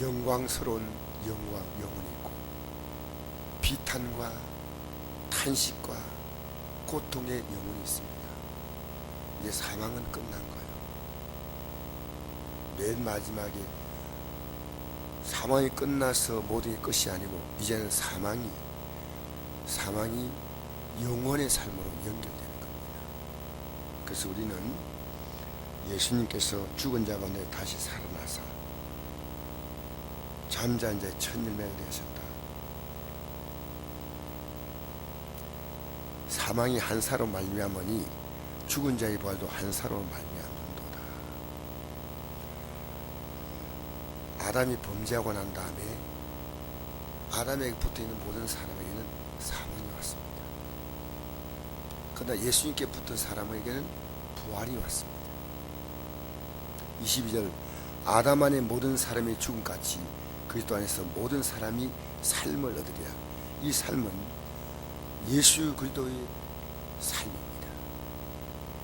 영광스러운 영광 영혼이 있고 비탄과 탄식과 고통의 영혼이 있습니다. 이제 사망은 끝난 거예요. 맨 마지막에 사망이 끝나서 모든 게 끝이 아니고 이제는 사망이 사망이 영원의 삶으로 연결되는 겁니다. 그래서 우리는 예수님께서 죽은 자 가운데 다시 살아나서 잠자인 자의 천일매가 되셨다. 사망이 한 사로 말미암으니 죽은 자의 부활도 한 사로 말미암는도다. 아담이 범죄하고 난 다음에 아담에게 붙어 있는 모든 사람에게는 사망이 왔습니다. 그러나 예수님께 붙은 사람에게는 부활이 왔습니다. 22절 아담 안에 모든 사람이 죽음같이 그리스도 안에서 모든 사람이 삶을 얻으리라. 이 삶은 예수 그리스도의 삶입니다.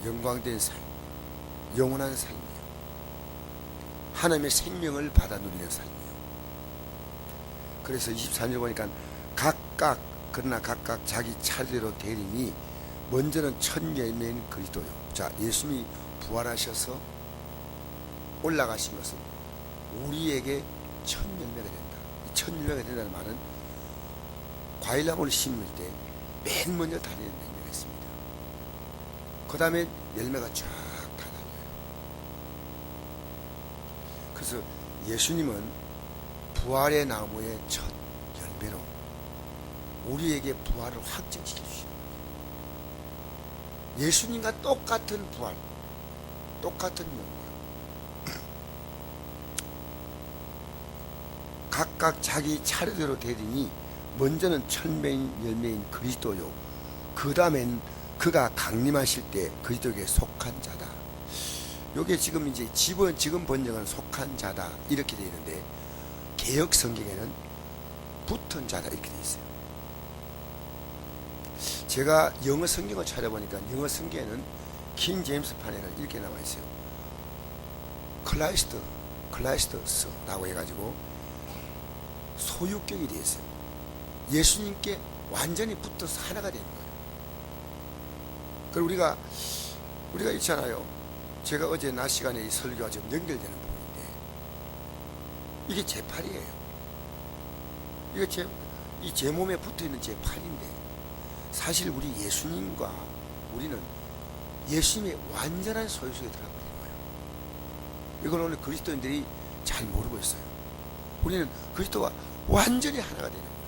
영광된 삶, 영원한 삶이요. 하나님의 생명을 받아 누리는 삶이요. 그래서 24절 보니까 각각 그러나 각각 자기 차례로 대리니 먼저는 첫 열매인 그리스도요. 자, 예수님이 부활하셔서 올라가신 것은 우리에게 첫 열매가 된다. 이첫 열매가 된다는 말은 과일나무를 심을 때 맨 먼저 달리는 열매가 있습니다. 그 다음에 열매가 쫙다 달려요. 그래서 예수님은 부활의 나무의 첫 열매로 우리에게 부활을 확증시켜 주십니다. 예수님과 똑같은 부활, 똑같은 영광. 각각 자기 차례대로 되리니 먼저는 천매인 열매인 그리스도요. 그 다음엔 그가 강림하실 때 그리스도에게 속한 자다. 요게 지금 이제 지번 지금 번역은 속한 자다 이렇게 되어 있는데 개혁 성경에는 붙은 자다 이렇게 되어 있어요. 제가 영어 성경을 찾아보니까 영어 성경에는 킹 제임스 판에는 이렇게 나와 있어요. 클라이스트, 클라이스트스라고 해가지고 소유격이 되어 있어요. 예수님께 완전히 붙어서 하나가 되는 거예요. 그리고 우리가 우리가 있잖아요. 제가 어제 낮 시간에 이 설교와 지금 연결되는 부분인데 이게 제 팔이에요. 이게 제, 이 제 몸에 붙어 있는 제 팔인데 사실 우리 예수님과 우리는 예수님의 완전한 소유 속에 들어버린 거예요. 이걸 오늘 그리스도인들이 잘 모르고 있어요. 우리는 그리스도와 완전히 하나가 되는 거예요.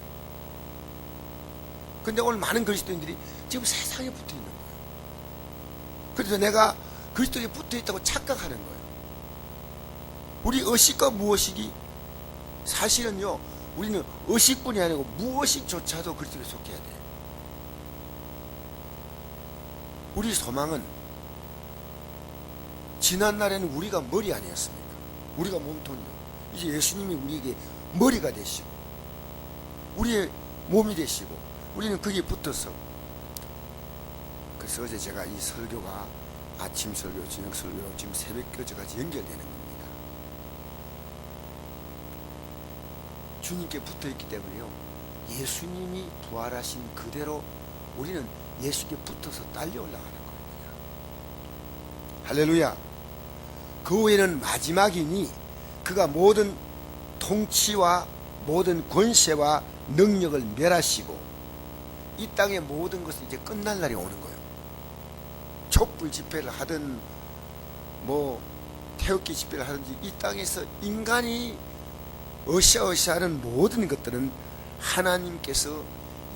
근데 오늘 많은 그리스도인들이 지금 세상에 붙어 있는 거예요. 그래서 내가 그리스도에 붙어 있다고 착각하는 거예요. 우리 의식과 무의식이 사실은요, 우리는 의식뿐이 아니고 무의식조차도 그리스도에 속해야 돼요. 우리 소망은 지난 날에는 우리가 머리 아니었습니까? 우리가 몸통이요. 이제 예수님이 우리에게 머리가 되시고 우리의 몸이 되시고 우리는 거기에 붙어서 그래서 어제 제가 이 설교가 아침 설교, 저녁 설교, 지금 새벽 교제까지 연결되는 겁니다. 주님께 붙어 있기 때문에요. 예수님이 부활하신 그대로 우리는 예수께 붙어서 딸려 올라가는 겁니다. 할렐루야. 그 후에는 마지막이니 그가 모든 통치와 모든 권세와 능력을 멸하시고 이 땅의 모든 것은 이제 끝날 날이 오는 거예요. 촛불 집회를 하든 뭐 태극기 집회를 하든지 이 땅에서 인간이 어시어시하는 모든 것들은 하나님께서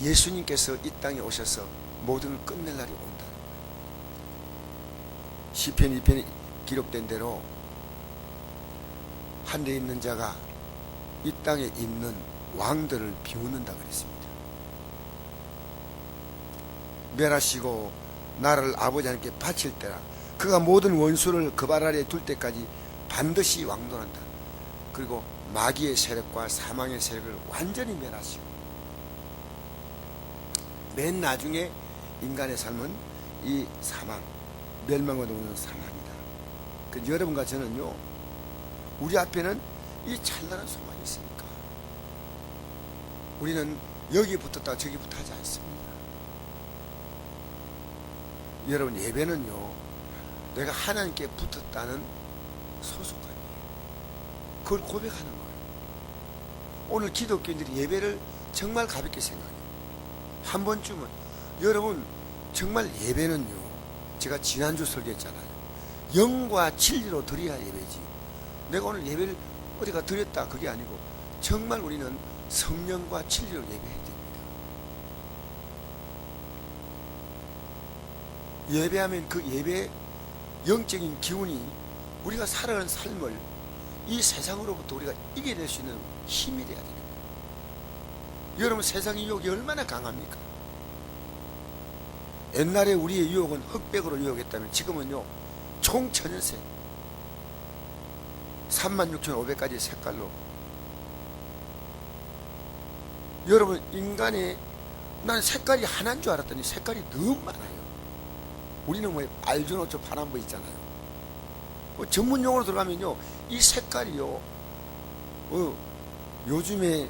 예수님께서 이 땅에 오셔서 모든 걸 끝낼 날이 온다는 거예요. 시편 2편에 기록된 대로 하늘에 있는 자가 이 땅에 있는 왕들을 비웃는다 그랬습니다. 멸하시고 나를 아버지 하나님께 바칠 때라 그가 모든 원수를 그 발 아래 둘 때까지 반드시 왕노한다. 그리고 마귀의 세력과 사망의 세력을 완전히 멸하시고 맨 나중에 인간의 삶은 이 사망, 멸망으로 오는 사망이다. 그 여러분과 저는요, 우리 앞에는 이 찬란한 소망이 있으니까 우리는 여기 붙었다 저기 붙어 하지 않습니다. 여러분 예배는요 내가 하나님께 붙었다는 소속감이에요. 그걸 고백하는 거예요. 오늘 기독교인들이 예배를 정말 가볍게 생각해요. 한 번쯤은 여러분 정말 예배는요 제가 지난주 설교했잖아요. 영과 진리로 드려야 예배지. 내가 오늘 예배를 어디가 드렸다 그게 아니고 정말 우리는 성령과 진리로 예배해야 됩니다. 예배하면 그 예배 영적인 기운이 우리가 살아가는 삶을 이 세상으로부터 우리가 이겨낼 수 있는 힘이 돼야 거예요. 여러분 세상의 유혹이 얼마나 강합니까? 옛날에 우리의 유혹은 흑백으로 유혹했다면 지금은요 총 천연색 36,500가지 색깔로. 여러분 인간의 난 색깔이 하나인 줄 알았더니 색깔이 너무 많아요. 우리는 뭐 알조노초 파란보 있잖아요. 뭐 전문 용어로 들어가면요 이 색깔이요 어, 요즘에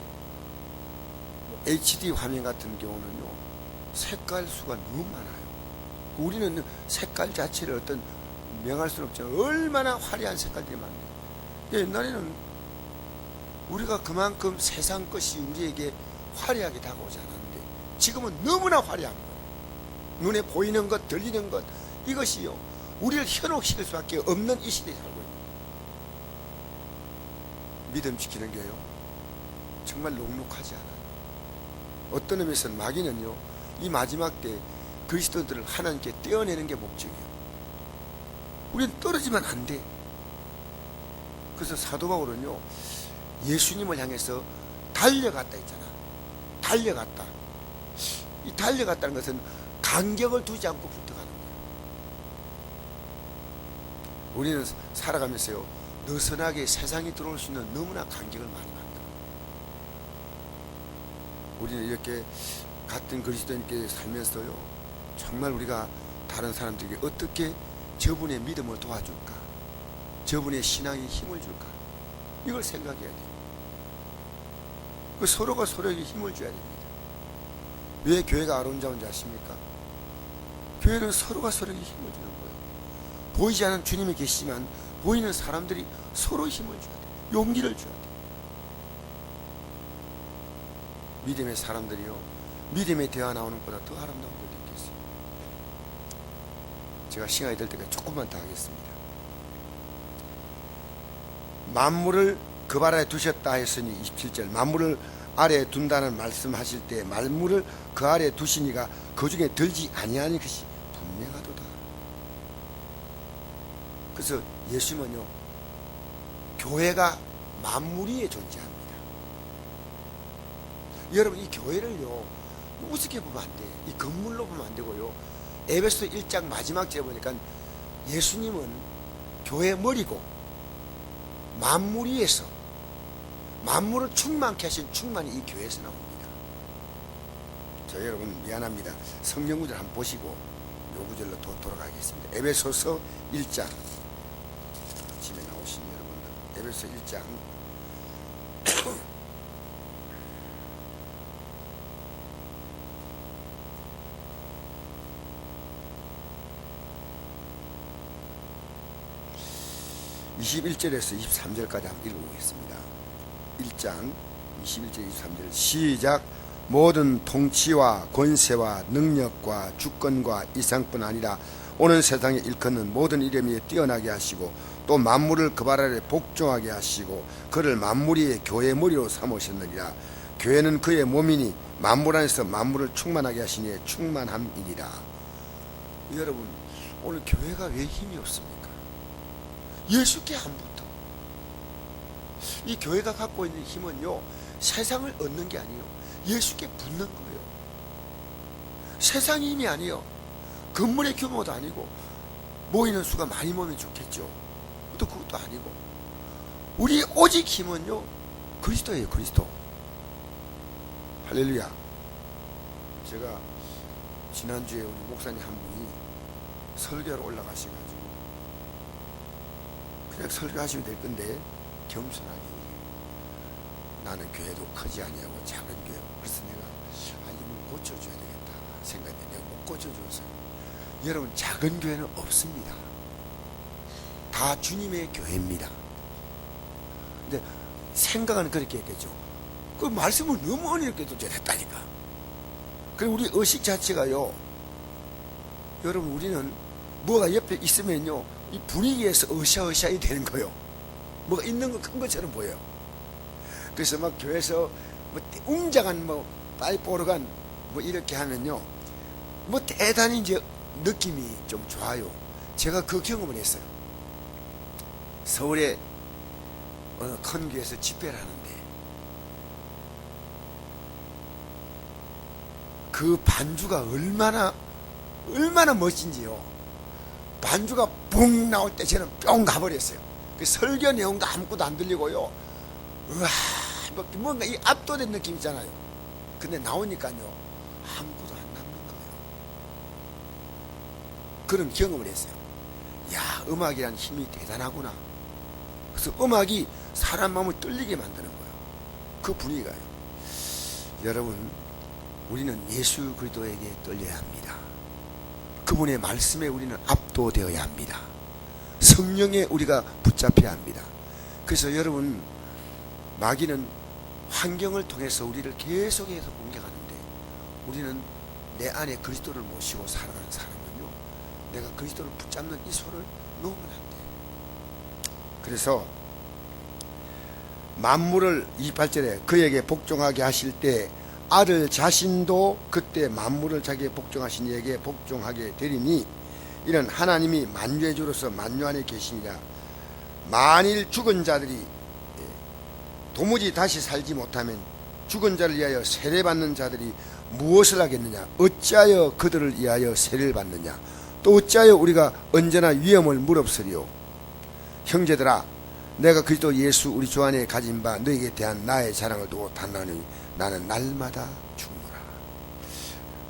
HD 화면 같은 경우는요 색깔 수가 너무 많아요. 우리는 색깔 자체를 어떤 명할 수는 없지만 얼마나 화려한 색깔들이 많네요 옛날에는 우리가 그만큼 세상 것이 우리에게 화려하게 다가오지 않았는데 지금은 너무나 화려한 거예요. 눈에 보이는 것, 들리는 것 이것이요 우리를 현혹시킬 수밖에 없는 이 시대에 살고 있는 거예요. 믿음 지키는 게요 정말 녹록하지 않아요. 어떤 의미에서는 마귀는요 이 마지막 때 그리스도들을 하나님께 떼어내는 게 목적이에요. 우리는 떨어지면 안 돼. 그래서 사도 바울은요 예수님을 향해서 달려갔다 했잖아. 달려갔다. 이 달려갔다는 것은 간격을 두지 않고 붙어가는 거예요. 우리는 살아가면서요 느슨하게 세상이 들어올 수 있는 너무나 간격을 많이 만들어. 우리는 이렇게 같은 그리스도인께 살면서요 정말 우리가 다른 사람들에게 어떻게 저분의 믿음을 도와줄까? 저분의 신앙에 힘을 줄까? 이걸 생각해야 돼요. 그 서로가 서로에게 힘을 줘야 됩니다. 왜 교회가 아름다운지 아십니까? 교회는 서로가 서로에게 힘을 주는 거예요. 보이지 않는 주님이 계시지만 보이는 사람들이 서로 힘을 줘야 돼요. 용기를 줘야 돼요. 믿음의 사람들이요. 믿음의 대화 나오는 것보다 더 아름다운 걸 느꼈어요. 제가 시간이 될 때까지 조금만 더 하겠습니다. 만물을 그 발아에 두셨다 했으니 27절 만물을 아래에 둔다는 말씀하실 때 만물을 그 아래에 두시니가 그 중에 들지 아니하는 것이 분명하도다. 그래서 예수님은요 교회가 만물 위에 존재합니다. 여러분 이 교회를요 우습게 보면 안 돼. 이 건물로 보면 안 되고요. 에베소 1장 마지막 절에 보니까 예수님은 교회 머리고 만물 위에서 만물을 충만케 하신 충만이 이 교회에서 나옵니다. 저 여러분 미안합니다. 성경 구절 한번 보시고 요 구절로 도, 돌아가겠습니다. 에베소서 1장 아침에 나오신 여러분들 에베소 1장 21절에서 23절까지 한번 읽어보겠습니다. 1장 21절 23절 시작 모든 통치와 권세와 능력과 주권과 이상뿐 아니라 오는 세상에 일컫는 모든 이름이 뛰어나게 하시고 또 만물을 그 발 아래 복종하게 하시고 그를 만물 위의 교회 머리로 삼으셨느니라 교회는 그의 몸이니 만물 안에서 만물을 충만하게 하시니 충만함이니라 여러분 오늘 교회가 왜 힘이 없습니까? 예수께 안 붙어. 이 교회가 갖고 있는 힘은요, 세상을 얻는 게 아니에요. 예수께 붙는 거예요. 세상의 힘이 아니에요. 건물의 규모도 아니고, 모이는 수가 많이 모이면 좋겠죠. 또 그것도 아니고. 우리 오직 힘은요, 그리스도예요, 그리스도. 할렐루야. 제가 지난주에 우리 목사님 한 분이 설교로 올라가셔가지고, 그냥 설교하시면 될 건데 겸손하게 나는 교회도 크지 아니하고 작은 교회. 그래서 내가 아 이걸 고쳐줘야 되겠다 생각했는데 내가 못 고쳐줘서 여러분 작은 교회는 없습니다. 다 주님의 교회입니다. 근데 생각은 그렇게 했겠죠. 그 말씀을 너무 어렵게 도 전했다니까. 그리고 우리 의식 자체가요. 여러분 우리는 뭐가 옆에 있으면요 이 분위기에서 으쌰으쌰이 되는 거요. 뭐가 있는 거 큰 것처럼 보여요. 그래서 막 교회에서 뭐 웅장한 뭐 파이포르간 뭐 이렇게 하면요 뭐 대단히 이제 느낌이 좀 좋아요. 제가 그 경험을 했어요. 서울에 어느 큰 교회에서 집회를 하는데 그 반주가 얼마나 얼마나 멋진지요. 반주가 붕 나올 때 저는 뿅 가버렸어요. 그 설교 내용도 아무것도 안 들리고요. 우와, 뭐 뭔가 이 압도된 느낌 있잖아요. 근데 나오니까요, 아무것도 안 남는 거예요. 그런 경험을 했어요. 야, 음악이란 힘이 대단하구나. 그래서 음악이 사람 마음을 떨리게 만드는 거예요. 그 분위기가요. 여러분, 우리는 예수 그리스도에게 떨려야 합니다. 그분의 말씀에 우리는 압도되어야 합니다. 성령에 우리가 붙잡혀야 합니다. 그래서 여러분 마귀는 환경을 통해서 우리를 계속해서 공격하는데 우리는 내 안에 그리스도를 모시고 살아가는 사람은요 내가 그리스도를 붙잡는 이 손을 놓으면 안 돼. 그래서 만물을 28절에 그에게 복종하게 하실 때 아들 자신도 그때 만물을 자기에 복종하신 이에게 복종하게 되리니 이는 하나님이 만유의 주로서 만유 안에 계시니라. 만일 죽은 자들이 예, 도무지 다시 살지 못하면 죽은 자를 위하여 세례받는 자들이 무엇을 하겠느냐? 어찌하여 그들을 위하여 세례를 받느냐? 또 어찌하여 우리가 언제나 위험을 무릅쓰리요 형제들아 내가 그리스도 예수 우리 주 안에 가진 바 너에게 대한 나의 자랑을 두고 단나니 나는 날마다 죽노라.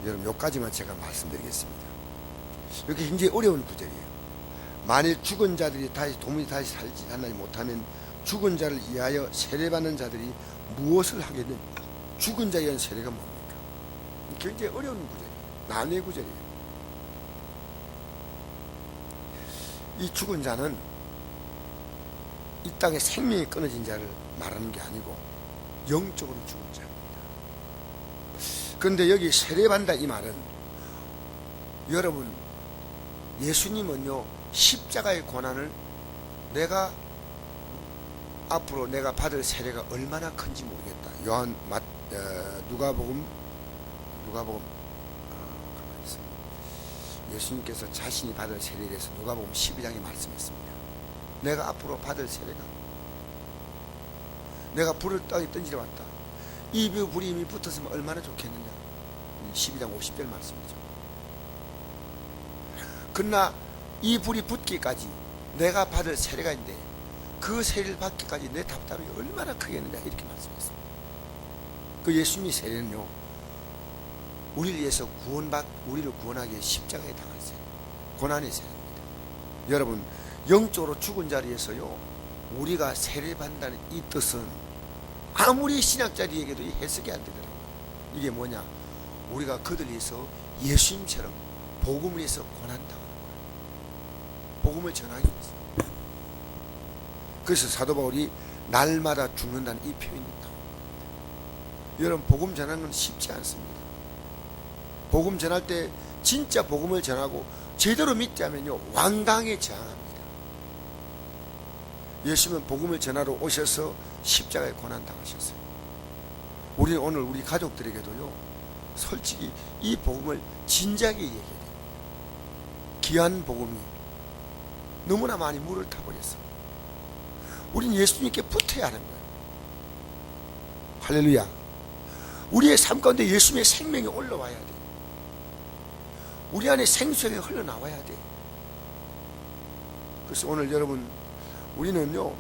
여러분 여기까지만 제가 말씀드리겠습니다. 이렇게 굉장히 어려운 구절이에요. 만일 죽은 자들이 다시 도무지 다시 살지 하나님 못하면 죽은 자를 위하여 세례받는 자들이 무엇을 하겠느냐? 죽은 자에 의한 세례가 뭡니까? 굉장히 어려운 구절이에요. 난해 구절이에요. 이 죽은 자는 이 땅에 생명이 끊어진 자를 말하는 게 아니고 영적으로 죽은 자 그런데 여기 세례받는다 이 말은 여러분 예수님은요 십자가의 고난을 내가 앞으로 내가 받을 세례가 얼마나 큰지 모르겠다. 요한 마, 어, 누가복음 누가복음 어, 가만히 있어. 예수님께서 자신이 받을 세례에 대해서 누가복음 12장에 말씀했습니다. 내가 앞으로 받을 세례가 내가 불을 땅에 던지러 왔다. 이 불이 이미 붙었으면 얼마나 좋겠느냐. 12장 50절 말씀이죠. 그러나 이 불이 붙기까지 내가 받을 세례가 있는데 그 세례를 받기까지 내 답답이 얼마나 크겠느냐 이렇게 말씀했습니다. 그 예수님의 세례는요. 우리를 위해서 구원받 우리를 구원하기 위해 십자가에 당할 세례. 고난의 세례입니다. 여러분 영적으로 죽은 자리에서요 우리가 세례 받는다는 이 뜻은 아무리 신학자리에게도 이 해석이 안 되더라고요 이게 뭐냐? 우리가 그들 위해서 예수님처럼 복음을 위해서 거예요 복음을 전하기 위해서. 그래서 사도 바울이 날마다 죽는다는 이 표현이 나옵니다. 여러분 복음 전하는 건 쉽지 않습니다. 복음 전할 때 진짜 복음을 전하고 제대로 않으면요 완강에 저항합니다 예수님은 복음을 전하러 오셔서 십자가에 고난 당하셨어요. 우리는 오늘 우리 가족들에게도요, 솔직히 이 복음을 진작에 얘기해야 돼요. 귀한 복음이 너무나 많이 물을 타버렸어. 우리는 예수님께 붙어야 하는 거예요. 할렐루야. 우리의 삶 가운데 예수님의 생명이 올라와야 돼. 우리 안에 생수가 흘러나와야 돼. 그래서 오늘 여러분 우리는요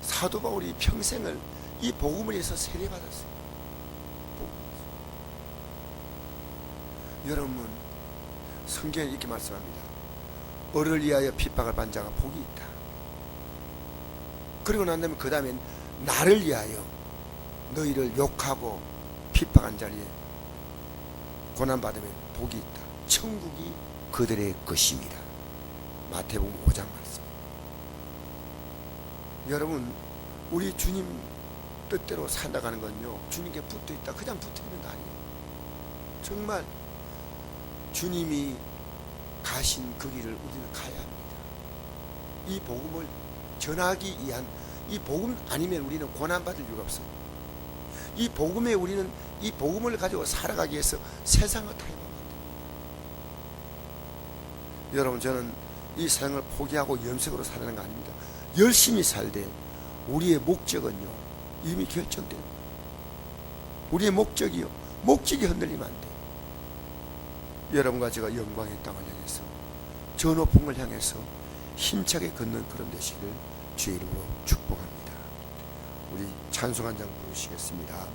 사도 바울이 평생을 이 복음을 위해서 세례받았어요. 여러분 성경에 이렇게 말씀합니다. 어를 위하여 핍박을 받는 자가 복이 있다. 그리고 난 다음에 그 다음엔 나를 위하여 너희를 욕하고 핍박한 자리에 고난받으면 복이 있다. 천국이 그들의 것입니다. 마태복음 5장 말씀. 여러분, 우리 주님 뜻대로 살아가는 건요. 주님께 붙어 있다. 그냥 붙어 있는 거 아니에요. 정말 주님이 가신 그 길을 우리는 가야 합니다. 이 복음을 전하기 위한 이 복음 아니면 우리는 고난 받을 이유가 없어요. 이 복음에 우리는 이 복음을 가지고 살아가기 위해서 세상을 돼요. 여러분 저는 이 세상을 포기하고 염색으로 살아가는 거 아닙니다. 열심히 살되 우리의 목적은요 이미 결정된. 우리의 목적이요 목적이 흔들리면 안 돼. 여러분과 제가 영광의 땅을 향해서 저 높은 걸 향해서 힘차게 걷는 그런 되시기를 주의 이름으로 축복합니다. 우리 찬송 한 장 부르시겠습니다.